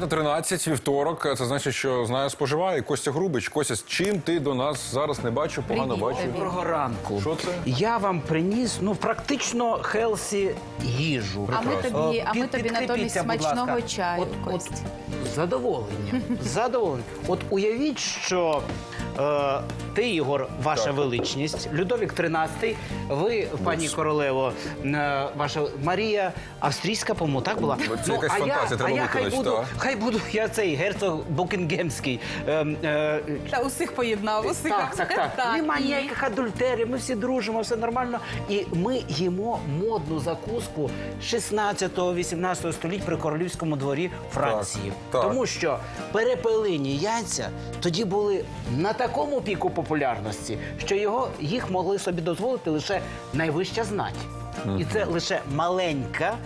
Це 13, вівторок. Це значить, що знаю, споживає Костя Грубич. Костя, з чим ти до нас зараз не бачу, погано Привіт, бачу. Доброго ранку. Що це? Я вам приніс ну практично хелсі їжу. А ми тобі, а ми Під- тобі підкріпіться, натомість будь ласка. смачного чаю. От, от, Кость. задоволення. Задоволення. От уявіть, що е, ти, Ігор, ваша Так. величність, Людовік XIII, ви, пані королево, е, ваша Марія Австрійська, по-моєму, так була? Це якась а я, фантазія, треба а я хай виконати, буду, так. хай буду я цей герцог Букінгемський. Е, е, Та усіх поєднав, усіх. Так, так, так. Нема ніяких адультерів, ми всі дружимо, все нормально. І ми їмо модну закуску 16-18 століть при королівському дворі Франції. так. Тому що перепелині яйця тоді були на такому піку популярності, що його їх могли собі дозволити лише найвища знать. І це лише маленька.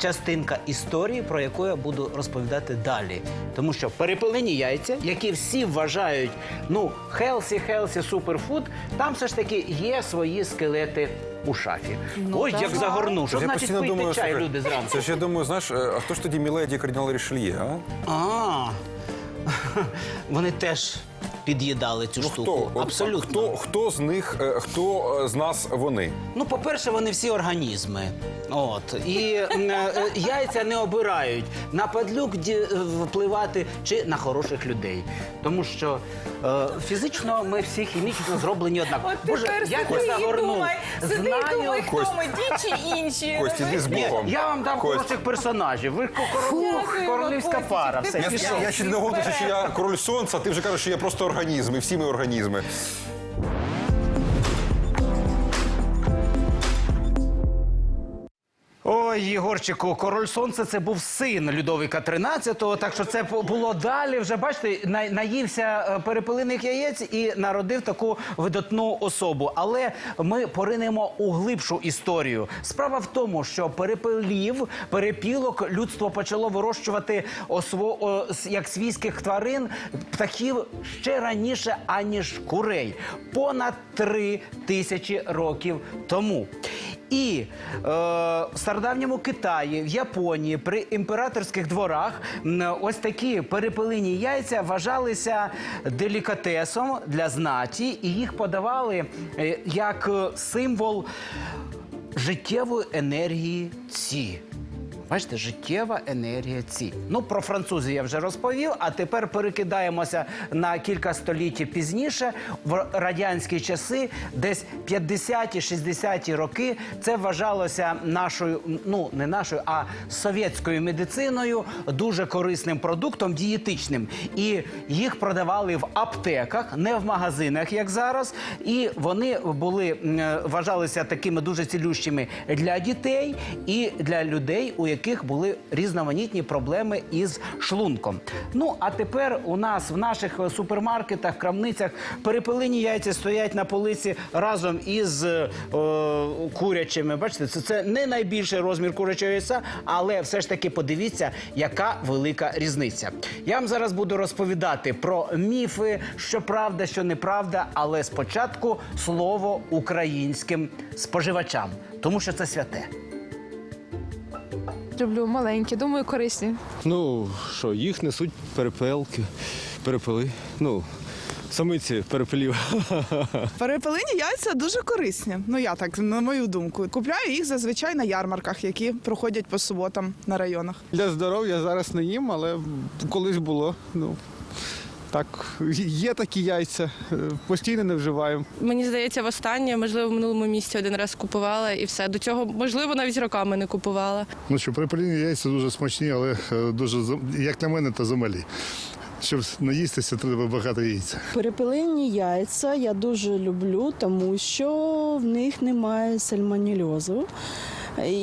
Частинка історії, про яку я буду розповідати далі. Тому що перепелині яйця, які всі вважають, ну, хелсі, хелсі, суперфуд, там все ж таки є свої скелети у шафі. Ну, Ось так. як загорнув. Що Я значить пийте думаю, чай, люди зранку? Це ж я думаю, знаєш, е, а хто ж тоді Міледі кардинал Рішельє, а? А, вони теж під'їдали цю штуку. Ну, Хто? Абсолютно. Хто, хто з них, е, хто е, з нас вони? Ну, по-перше, вони всі організми. От. І е, е, яйця не обирають на падлюк ді- впливати чи на хороших людей. Тому що е, фізично ми всі хімічно зроблені однаково. От тепер я і загорнув. сиди і думай, хто ми, ті чи інші. Кость, іди з Ні, Богом. я вам дам хороших персонажів. Ви король, королівська пара. Все, Я, ще не говорю, що я король сонця, ти вже кажеш, що я просто організм, і всі ми організми. Єгорчику, король сонця це був син Людовіка XIII, так що це було далі. Вже бачите, на- наївся е, перепелиних яєць і народив таку видатну особу. Але ми поринемо у глибшу історію. Справа в тому, що перепелів, перепілок людство почало вирощувати осво, як свійських тварин, птахів ще раніше, аніж курей. Понад три тисячі років тому. І е, в стародавньому Китаї, в Японії, при імператорських дворах ось такі перепелині яйця вважалися делікатесом для знаті, і їх подавали е, як е, символ життєвої енергії ці. Бачите, життєва енергія ці. Ну, про французів я вже розповів, а тепер перекидаємося на кілька століть пізніше, в радянські часи, десь 50-ті, 60-ті роки, це вважалося нашою, ну не нашою, а совєтською медициною дуже корисним продуктом, дієтичним. І їх продавали в аптеках, не в магазинах, як зараз. І вони були е, вважалися такими дуже цілющими для дітей і для людей, у яких були різноманітні проблеми із шлунком. Ну а тепер у нас в наших е, супермаркетах, крамницях перепелині яйця стоять на полиці разом із е, курячими. Бачите, це, це не найбільший розмір курячого яйця, але все ж таки подивіться, яка велика різниця. Я вам зараз буду розповідати про міфи, що правда, що неправда, але спочатку слово українським споживачам, тому що це святе. Люблю маленькі, думаю, корисні. Ну, що, їх несуть перепелки, перепели. Ну, самиці перепелів. Перепелині яйця дуже корисні. Ну я так, на мою думку. Купляю їх зазвичай на ярмарках, які проходять по суботам на районах. Для здоров'я зараз не їм, але колись було. Ну, так, є такі яйця, е, постійно не вживаємо. Мені здається, востаннє, можливо, в минулому місці один раз купувала і все. До цього, можливо, навіть роками не купувала. Ну що, перепеліні яйця дуже смачні, але е, дуже, як на мене, то замалі. Щоб наїстися, треба багато яйця. Перепелині яйця я дуже люблю, тому що в них немає сальмонельозу. І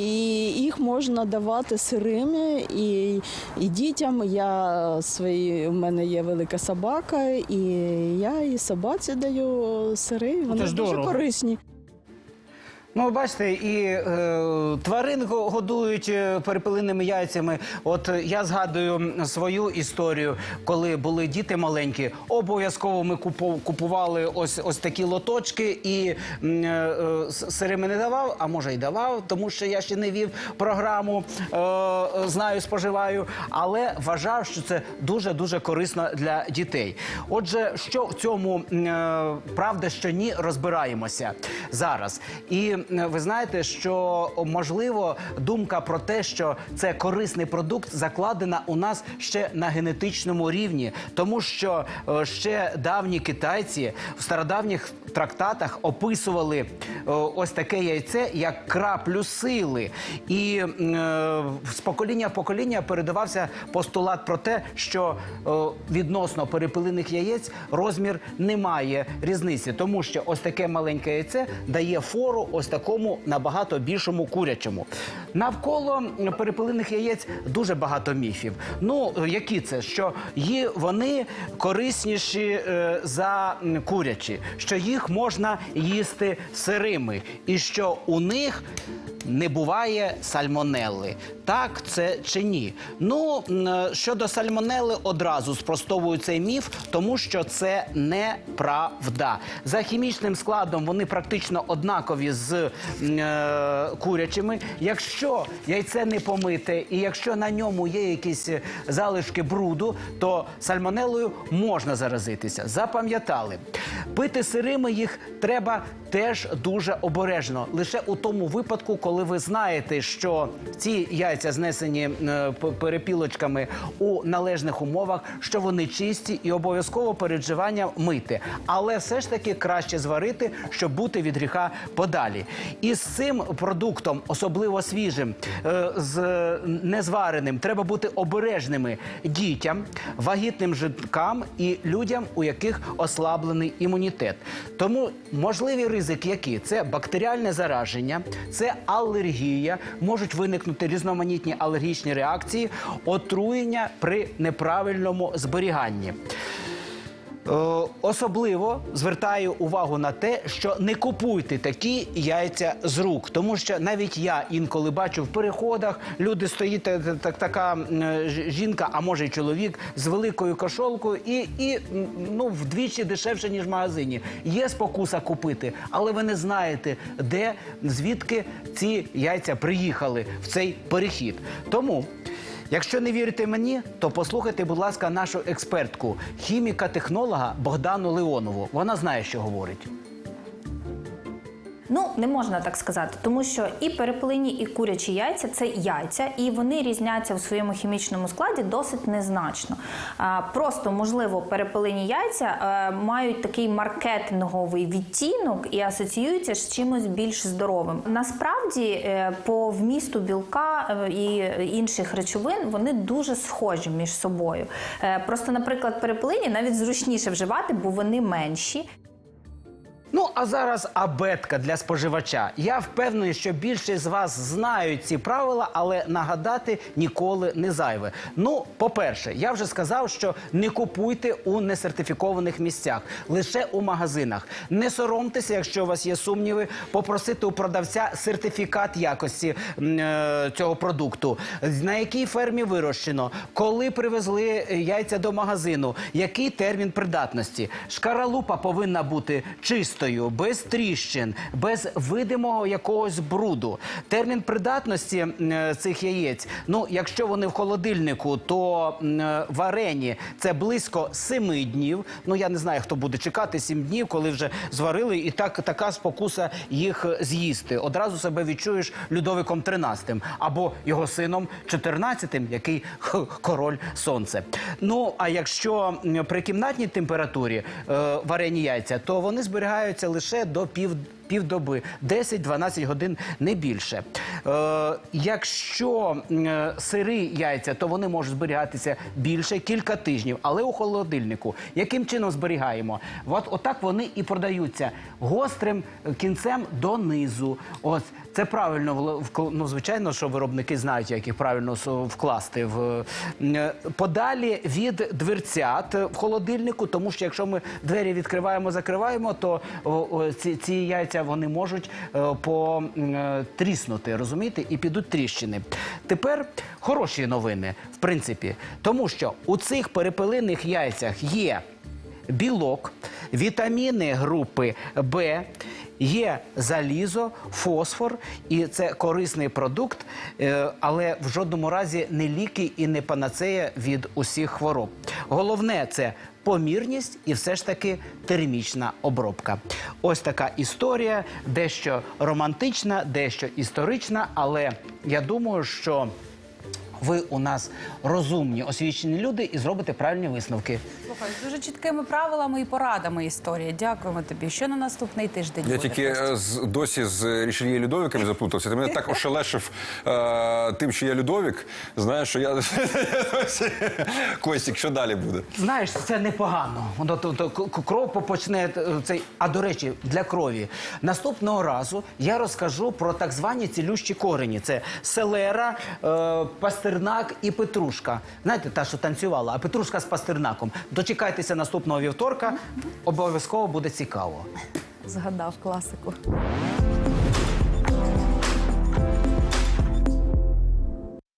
їх можна давати сирими і, і дітям. Я свої, у мене є велика собака, і я і собаці даю сири. Вони дуже корисні. Ну, бачите, і е, тварин го- годують е, перепелиними яйцями. От е, я згадую свою історію, коли були діти маленькі. Обов'язково ми купували ось ось такі лоточки, і е, е, не давав, а може й давав, тому що я ще не вів програму е, е, знаю, споживаю, але вважав, що це дуже дуже корисно для дітей. Отже, що в цьому е, правда, що ні, розбираємося зараз. І ви знаєте, що можливо думка про те, що це корисний продукт, закладена у нас ще на генетичному рівні, тому що е, ще давні китайці в стародавніх трактатах описували е, ось таке яйце як краплю сили. І е, з покоління в покоління передавався постулат про те, що е, відносно перепелиних яєць розмір не має різниці, тому що ось таке маленьке яйце дає фору ось такому набагато більшому курячому. Навколо перепелиних яєць дуже багато міфів. Ну які це? Що є вони корисніші е, за курячі, що їх можна їсти сирими, і що у них не буває сальмонелли. Так це чи ні? Ну е, щодо сальмонелли, одразу спростовую цей міф, тому що це неправда. За хімічним складом вони практично однакові з е, курячими. Якщо яйце не помите, і якщо на ньому є якісь е, залишки бруду, то сальмонелою можна заразитися. Запам'ятали. Пити сирими їх треба теж дуже обережно. Лише у тому випадку, коли ви знаєте, що ці яйця знесені е, перепілочками у належних умовах, що вони чисті і обов'язково перед мити. Але все ж таки краще зварити, щоб бути від гріха подалі. І з цим продуктом, особливо свіжим, е, з незвареним, треба бути обережними дітям, вагітним жінкам і людям, у яких ослаблений імунітет. Тому можливі ризики, які це бактеріальне зараження, це алергія, можуть виникнути різноманітні алергічні реакції, отруєння при неправильному зберіганні. Е, особливо звертаю увагу на те, що не купуйте такі яйця з рук, тому що навіть я інколи бачу в переходах, люди стоїть та- та- та- така е, жінка, а може й чоловік з великою кошолкою, і, і ну вдвічі дешевше ніж в магазині. Є спокуса купити, але ви не знаєте, де звідки ці яйця приїхали в цей перехід. Тому. Якщо не вірите мені, то послухайте, будь ласка, нашу експертку, хіміка-технолога Богдану Леонову. Вона знає, що говорить. Ну, не можна так сказати, тому що і перепелині, і курячі яйця це яйця, і вони різняться в своєму хімічному складі досить незначно. Просто, можливо, перепелині яйця е, мають такий маркетинговий відтінок і асоціюються з чимось більш здоровим. Насправді, е, по вмісту білка е, і інших речовин вони дуже схожі між собою. Просто, наприклад, перепелині навіть зручніше вживати, бо вони менші. Ну а зараз абетка для споживача. Я впевнений, що більшість з вас знають ці правила, але нагадати ніколи не зайве. Ну, по-перше, я вже сказав, що не купуйте у несертифікованих місцях, лише у магазинах. Не соромтеся, якщо у вас є сумніви, попросити у продавця сертифікат якості е, цього продукту, на якій фермі вирощено, коли привезли е, яйця до магазину, який термін придатності. Шкаралупа повинна бути чистою, без тріщин, без видимого якогось бруду. Термін придатності е, цих яєць, ну якщо вони в холодильнику, то е, варені це близько семи днів. Ну я не знаю, хто буде чекати сім днів, коли вже зварили, і так така спокуса їх з'їсти. Одразу себе відчуєш Людовиком XIII або його сином XIV, який х, король сонце. Ну а якщо при кімнатній температурі е, варені яйця, то вони зберігаються лише до пів. Півдоби 10-12 годин не більше. Е, якщо е, сири яйця, то вони можуть зберігатися більше кілька тижнів, але у холодильнику. Яким чином зберігаємо? От отак вони і продаються гострим кінцем донизу. Ось це правильно ну, звичайно, що виробники знають, як їх правильно вкласти в е, подалі від дверцят в холодильнику, тому що якщо ми двері відкриваємо, закриваємо, то ці, ці яйця яйця вони можуть е, потріснути, розумієте, і підуть тріщини. Тепер хороші новини, в принципі, тому що у цих перепелиних яйцях є білок, вітаміни групи Б, є залізо, фосфор, і це корисний продукт, е, але в жодному разі не ліки і не панацея від усіх хвороб. Головне це помірність і все ж таки термічна обробка. Ось така історія, дещо романтична, дещо історична, але я думаю, що ви у нас розумні, освічені люди і зробите правильні висновки. Слухай, з дуже чіткими правилами і порадами історія. Дякуємо тобі. Що на наступний тиждень Я буде? тільки е, з, досі з Рішельє Людовиками заплутався. Ти мене так ошелешив е, тим, що я Людовік. Знаєш, що я Костік, що далі буде? Знаєш, це непогано. Воно то, то, кров почне е, цей. А до речі, для крові наступного разу я розкажу про так звані цілющі корені. Це селера, е, пастернак і петрушка. Знаєте, та, що танцювала, а петрушка з пастернаком. Дочекайтеся наступного вівторка. Обов'язково буде цікаво. Згадав класику.